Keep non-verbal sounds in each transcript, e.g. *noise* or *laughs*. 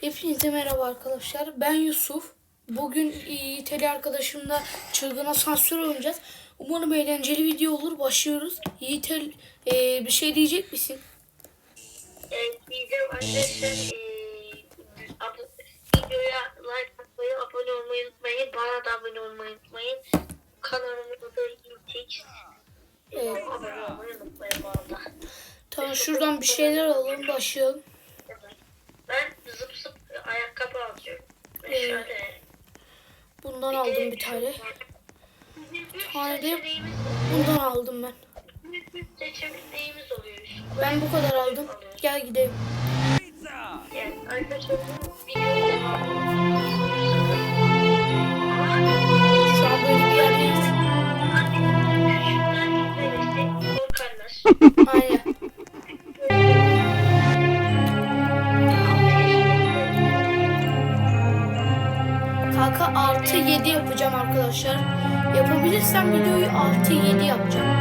Hepinize merhaba arkadaşlar. Ben Yusuf. Bugün İTL arkadaşımla çılgın asansör oynayacağız. Umarım eğlenceli video olur. Başlıyoruz. Yiğit El, e, bir şey diyecek misin? Evet, diyeceğim arkadaşlar ab- videoya like atmayı, abone olmayı unutmayın. Bana da abone olmayı unutmayın. Kanalımın adı Yutix. Evet. Abone olmayı unutmayın bu arada. Tamam şuradan bir şeyler alalım. Başlayalım. Ben zıp zıp ayakkabı alacağım. Evet. Şöyle. Bundan aldım bir tane. Üç Tane de- Bundan aldım ben. Ben bu kadar aldım. Gel gidelim. Şu an böyle bir yerdeyiz. *laughs* Aynen. 7 yapacağım arkadaşlar. Yapabilirsem videoyu artı 7 yapacağım.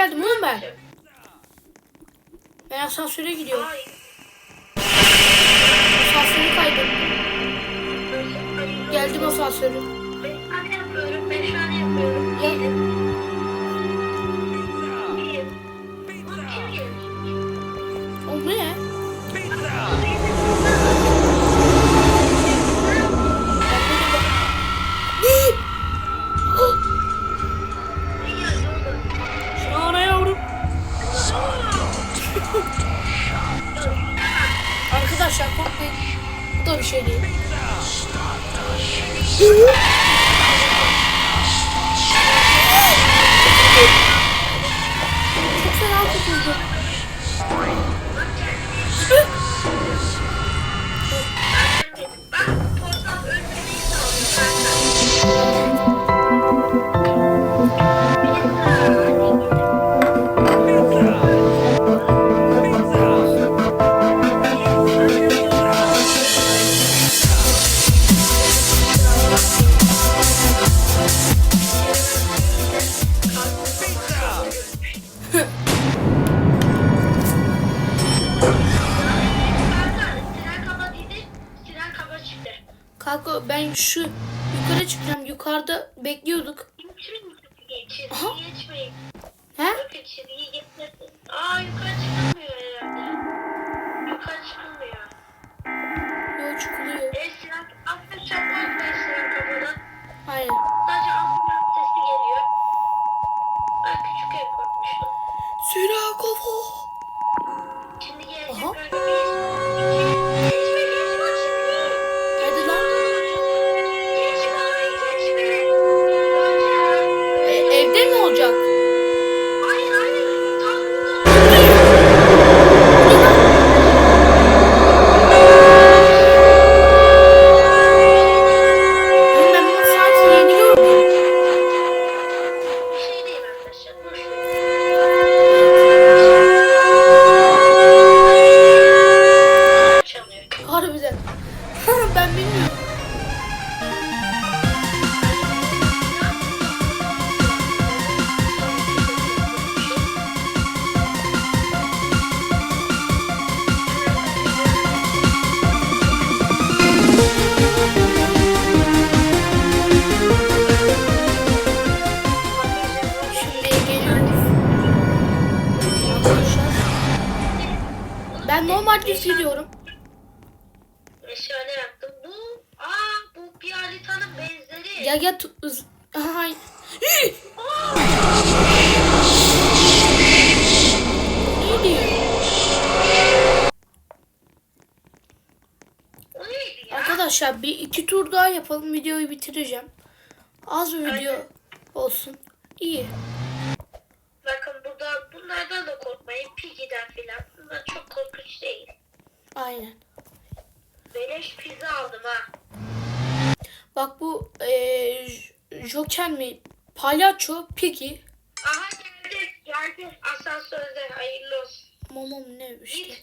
Geldim oğlum ben? Ben asansöre gidiyorum. Asansörü kaydım. Geldim asansörü. Tane yapıyorum. Beş tane yapıyorum. Ya. Ben şu yukarı çıkacağım. Yukarıda bekliyorduk. Aha. He? Aa yukarı çıkılmıyor herhalde. Ben normal düz gidiyorum. Meşale yaktım. Bu, aa bu bir haritanın benzeri. Ya ya tu- ız- Aha. Aa, Ne diyor? Arkadaşlar bir iki tur daha yapalım. Videoyu bitireceğim. Az bir video Aynen. olsun. İyi. Bunlar çok korkunç değil. Aynen. Beleş pizza aldım ha. Bak bu eee J- Joker mi? Palyaço, Piggy. Aha geldi. Geldi. Asansörde hayırlı olsun. Momom ne işte.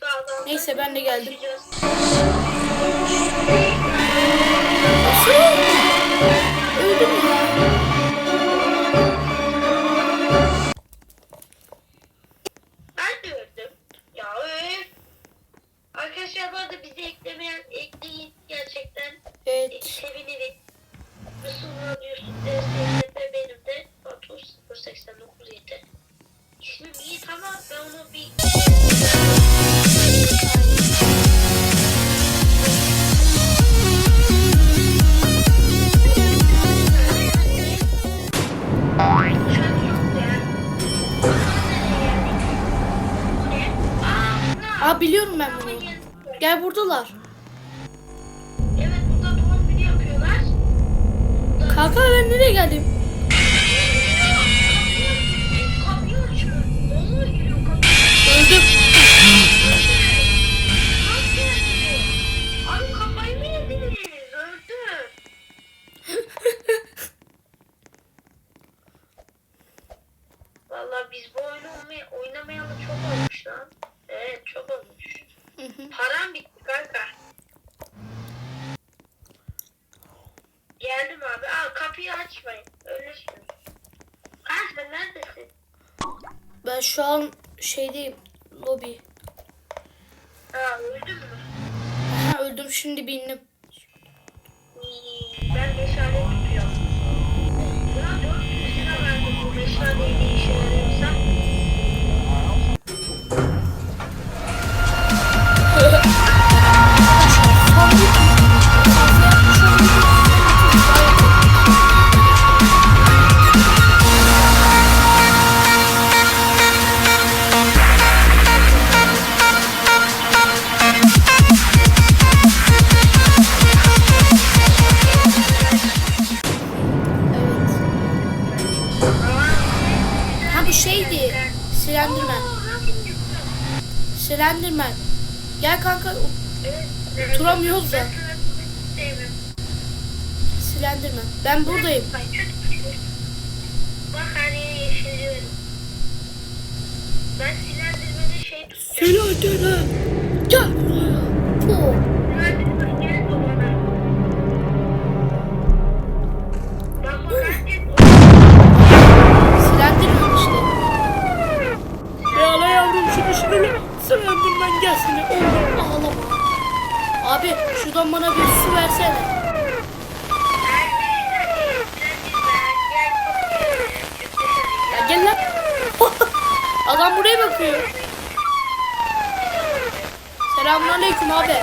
Neyse, ben de geldim. Başlayacağız. Aa biliyorum ben bunu. Gel buradalar. Evet burada doğum günü yapıyorlar. Kanka ben nereye geldim? Öldüm. Kapıyı açmayın. Ölürsün. Kanka neredesin? ben şu an şeydeyim. Lobi. Ha öldün mü? Aha öldüm şimdi bindim. Ben meşale tutuyorum. Ya dört yüz lira verdim bu meşaleyi işe yarıyorsa. Slenderman. Slenderman. Gel kanka. Duramıyoruz da. Slenderman. Ben buradayım. Bak her yeri yeşilliyorum. Ben silendirmede şey. Slenderman. Abi şuradan bana bir su versene. Ya gel lan. *laughs* Adam buraya bakıyor. Selamünaleyküm abi.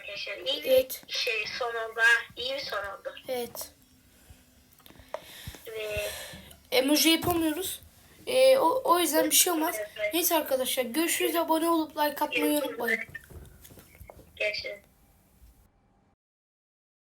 Arkadaşlar. İyi bir Evet. şey son oldu. İyi bir son oldu. Evet. Ve Emoji yapamıyoruz. Ee, o, o yüzden bir şey olmaz. Neyse arkadaşlar görüşürüz. Abone olup like atmayı unutmayın. Gerçekten.